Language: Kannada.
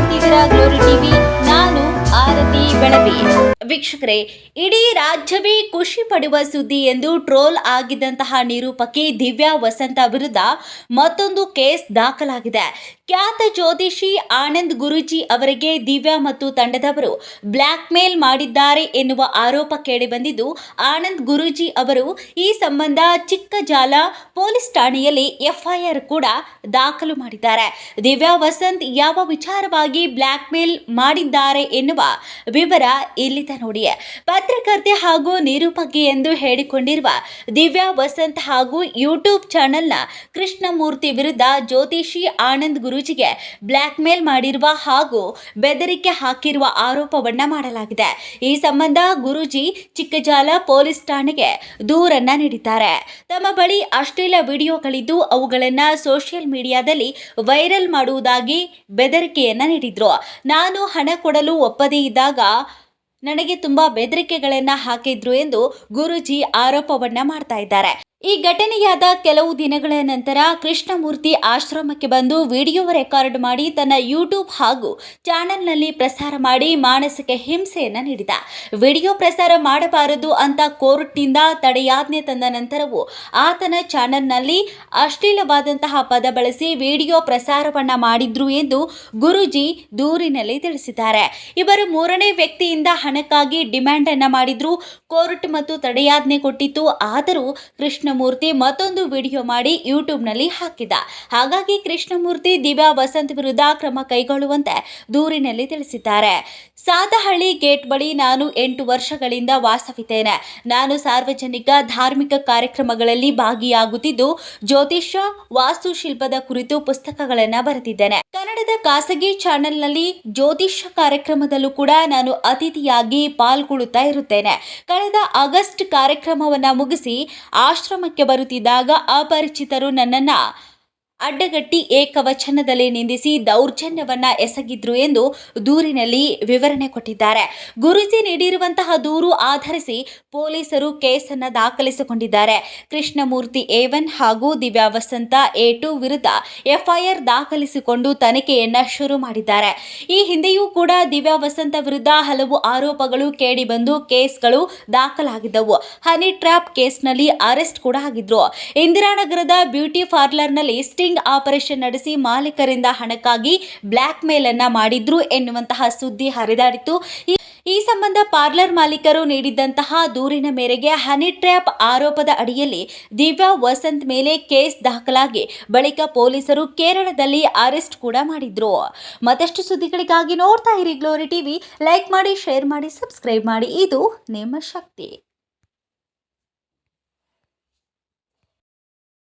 ನೋಡ್ತಿದ್ದೀರಾ ಗ್ಲೋರಿ ಟಿವಿ ನಾನು ಆರತಿ ಬೆಳವಿ. ವೀಕ್ಷಕರೇ, ಇಡೀ ರಾಜ್ಯವೇ ಖುಷಿ ಪಡುವ ಸುದ್ದಿ ಎಂದು ಟ್ರೋಲ್ ಆಗಿದ್ದಂತಹ ನಿರೂಪಕಿ ದಿವ್ಯಾ ವಸಂತ ವಿರುದ್ಧ ಮತ್ತೊಂದು ಕೇಸ್ ದಾಖಲಾಗಿದೆ. ಖ್ಯಾತ ಜ್ಯೋತಿಷಿ ಆನಂದ್ ಗುರುಜಿ ಅವರಿಗೆ ದಿವ್ಯಾ ಮತ್ತು ತಂಡದವರು ಬ್ಲ್ಯಾಕ್ ಮೇಲ್ ಮಾಡಿದ್ದಾರೆ ಎನ್ನುವ ಆರೋಪ ಕೇಳಿಬಂದಿದ್ದು, ಆನಂದ್ ಗುರುಜಿ ಅವರು ಈ ಸಂಬಂಧ ಚಿಕ್ಕ ಜಾಲ ಪೊಲೀಸ್ ಠಾಣೆಯಲ್ಲಿ ಎಫ್ಐಆರ್ ಕೂಡ ದಾಖಲು ಮಾಡಿದ್ದಾರೆ. ದಿವ್ಯಾ ವಸಂತ್ ಯಾವ ವಿಚಾರವಾಗಿ ಬ್ಲ್ಯಾಕ್ ಮೇಲ್ ಮಾಡಿದ್ದಾರೆ ಎನ್ನುವ ವಿವರ ನೋಡಿ ಪತ್ರಕರ್ತೆ ಹಾಗೂ ನಿರೂಪಕಿ ಎಂದು ಹೇಳಿಕೊಂಡಿರುವ ದಿವ್ಯಾ ವಸಂತ್ ಹಾಗೂ ಯೂಟ್ಯೂಬ್ ಚಾನೆಲ್ನ ಕೃಷ್ಣಮೂರ್ತಿ ವಿರುದ್ಧ ಜ್ಯೋತಿಷಿ ಆನಂದ್ ಗುರೂಜಿಗೆ ಬ್ಲ್ಯಾಕ್ ಮೇಲ್ ಮಾಡಿರುವ ಹಾಗೂ ಬೆದರಿಕೆ ಹಾಕಿರುವ ಆರೋಪವನ್ನ ಮಾಡಲಾಗಿದೆ. ಈ ಸಂಬಂಧ ಗುರೂಜಿ ಚಿಕ್ಕಜಾಲ ಪೊಲೀಸ್ ಠಾಣೆಗೆ ದೂರನ್ನ ನೀಡಿದ್ದಾರೆ. ತಮ್ಮ ಬಳಿ ಅಶ್ಲೀಲ ವಿಡಿಯೋಗಳಿದ್ದು ಅವುಗಳನ್ನು ಸೋಷಿಯಲ್ ಮೀಡಿಯಾದಲ್ಲಿ ವೈರಲ್ ಮಾಡುವುದಾಗಿ ಬೆದರಿಕೆಯನ್ನ ನೀಡಿದ್ರು. ನಾನು ಹಣ ಕೊಡಲು ಒಪ್ಪದೇ ಇದ್ದಾಗ ನನಗೆ ತುಂಬಾ ಬೆದರಿಕೆಗಳನ್ನ ಹಾಕಿದ್ರು ಎಂದು ಗುರೂಜಿ ಆರೋಪವನ್ನ ಮಾಡ್ತಾ ಇದ್ದಾರೆ. ಈ ಘಟನೆಯಾದ ಕೆಲವು ದಿನಗಳ ನಂತರ ಕೃಷ್ಣಮೂರ್ತಿ ಆಶ್ರಮಕ್ಕೆ ಬಂದು ವಿಡಿಯೋ ರೆಕಾರ್ಡ್ ಮಾಡಿ ತನ್ನ ಯೂಟ್ಯೂಬ್ ಹಾಗೂ ಚಾನೆಲ್ನಲ್ಲಿ ಪ್ರಸಾರ ಮಾಡಿ ಮಾನಸಿಕ ಹಿಂಸೆಯನ್ನು ನೀಡಿದ. ವಿಡಿಯೋ ಪ್ರಸಾರ ಮಾಡಬಾರದು ಅಂತ ಕೋರ್ಟ್ನಿಂದ ತಡೆಯಾಜ್ಞೆ ತಂದ ನಂತರವೂ ಆತನ ಚಾನೆಲ್ನಲ್ಲಿ ಅಶ್ಲೀಲವಾದಂತಹ ಪದ ಬಳಸಿ ವಿಡಿಯೋ ಪ್ರಸಾರವನ್ನು ಮಾಡಿದ್ರು ಎಂದು ಗುರುಜಿ ದೂರಿನಲ್ಲಿ ತಿಳಿಸಿದ್ದಾರೆ. ಇವರು ಮೂರನೇ ವ್ಯಕ್ತಿಯಿಂದ ಹಣಕ್ಕಾಗಿ ಡಿಮ್ಯಾಂಡ್ ಅನ್ನು ಮಾಡಿದ್ರು. ಕೋರ್ಟ್ ಮತ್ತು ತಡೆಯಾಜ್ಞೆ ಕೊಟ್ಟಿತ್ತು. ಆದರೂ ಕೃಷ್ಣಮೂರ್ತಿ ಮತ್ತೊಂದು ವಿಡಿಯೋ ಮಾಡಿ ಯೂಟ್ಯೂಬ್ನಲ್ಲಿ ಹಾಕಿದ. ಹಾಗಾಗಿ ಕೃಷ್ಣಮೂರ್ತಿ, ದಿವ್ಯಾ ವಸಂತ್ ವಿರುದ್ಧ ಕ್ರಮ ಕೈಗೊಳ್ಳುವಂತೆ ದೂರಿನಲ್ಲಿ ತಿಳಿಸಿದ್ದಾರೆ. ಸಾದಹಳ್ಳಿ ಗೇಟ್ ಬಳಿ ನಾನು ಎಂಟು ವರ್ಷಗಳಿಂದ ವಾಸವಿದ್ದೇನೆ. ನಾನು ಸಾರ್ವಜನಿಕ ಧಾರ್ಮಿಕ ಕಾರ್ಯಕ್ರಮಗಳಲ್ಲಿ ಭಾಗಿಯಾಗುತ್ತಿದ್ದು, ಜ್ಯೋತಿಷ್ಯ, ವಾಸ್ತುಶಿಲ್ಪದ ಕುರಿತು ಪುಸ್ತಕಗಳನ್ನು ಬರೆದಿದ್ದೇನೆ. ಕನ್ನಡದ ಖಾಸಗಿ ಚಾನೆಲ್ನಲ್ಲಿ ಜ್ಯೋತಿಷ್ಯ ಕಾರ್ಯಕ್ರಮದಲ್ಲೂ ಕೂಡ ನಾನು ಅತಿಥಿಯಾಗಿ ಪಾಲ್ಗೊಳ್ಳುತ್ತಾ ಇರುತ್ತೇನೆ. ಕಳೆದ ಆಗಸ್ಟ್ ಕಾರ್ಯಕ್ರಮವನ್ನ ಮುಗಿಸಿ ಆಶ್ರಮಕ್ಕೆ ಬರುತ್ತಿದ್ದಾಗ ಅಪರಿಚಿತರು ನನ್ನನ್ನ ಅಡ್ಡಗಟ್ಟಿ ಏಕವಚನದಲ್ಲಿ ನಿಂದಿಸಿ ದೌರ್ಜನ್ಯವನ್ನ ಎಸಗಿದ್ರು ಎಂದು ದೂರಿನಲ್ಲಿ ವಿವರಣೆ ಕೊಟ್ಟಿದ್ದಾರೆ. ಗುರುಜಿ ನೀಡಿರುವಂತಹ ದೂರು ಆಧರಿಸಿ ಪೊಲೀಸರು ಕೇಸನ್ನ ದಾಖಲಿಸಿಕೊಂಡಿದ್ದಾರೆ. ಕೃಷ್ಣಮೂರ್ತಿ ಎ ಒನ್ ಹಾಗೂ ದಿವ್ಯಾ ವಸಂತ ಎ ಟು ವಿರುದ್ಧ ಎಫ್ಐಆರ್ ದಾಖಲಿಸಿಕೊಂಡು ತನಿಖೆಯನ್ನ ಶುರು ಮಾಡಿದ್ದಾರೆ. ಈ ಹಿಂದೆಯೂ ಕೂಡ ದಿವ್ಯಾ ವಸಂತ ವಿರುದ್ಧ ಹಲವು ಆರೋಪಗಳು ಕೇಳಿಬಂದು ಕೇಸ್ಗಳು ದಾಖಲಾಗಿದ್ದವು. ಹನಿ ಟ್ರ್ಯಾಪ್ ಕೇಸ್ನಲ್ಲಿ ಅರೆಸ್ಟ್ ಕೂಡ ಆಗಿದ್ರು. ಇಂದಿರಾನಗರದ ಬ್ಯೂಟಿ ಪಾರ್ಲರ್ನಲ್ಲಿ ಸ್ಟಿಂಗ್ ಆಪರೇಷನ್ ನಡೆಸಿ ಮಾಲೀಕರಿಂದ ಹಣಕ್ಕಾಗಿ ಬ್ಲ್ಯಾಕ್ ಮೇಲ್ ಅನ್ನ ಮಾಡಿದ್ರು ಎನ್ನುವಂತಹ ಸುದ್ದಿ ಹರಿದಾಡಿತು ಈ ಸಂಬಂಧ ಪಾರ್ಲರ್ ಮಾಲೀಕರು ನೀಡಿದ್ದಂತಹ ದೂರಿನ ಮೇರೆಗೆ ಹನಿ ಟ್ರ್ಯಾಪ್ ಆರೋಪದ ಅಡಿಯಲ್ಲಿ ದಿವ್ಯಾ ವಸಂತ್ ಮೇಲೆ ಕೇಸ್ ದಾಖಲಾಗಿ ಬಳಿಕ ಪೊಲೀಸರು ಕೇರಳದಲ್ಲಿ ಅರೆಸ್ಟ್ ಕೂಡ ಮಾಡಿದ್ರು. ಮತ್ತಷ್ಟು ಸುದ್ದಿಗಳಿಗಾಗಿ ನೋಡ್ತಾ ಇರಿ ಗ್ಲೋರಿ ಟಿವಿ ಲೈಕ್ ಮಾಡಿ ಶೇರ್ ಮಾಡಿ ಸಬ್ಸ್ಕ್ರೈಬ್ ಮಾಡಿ. ಇದು ನಿಮ್ಮ ಶಕ್ತಿ.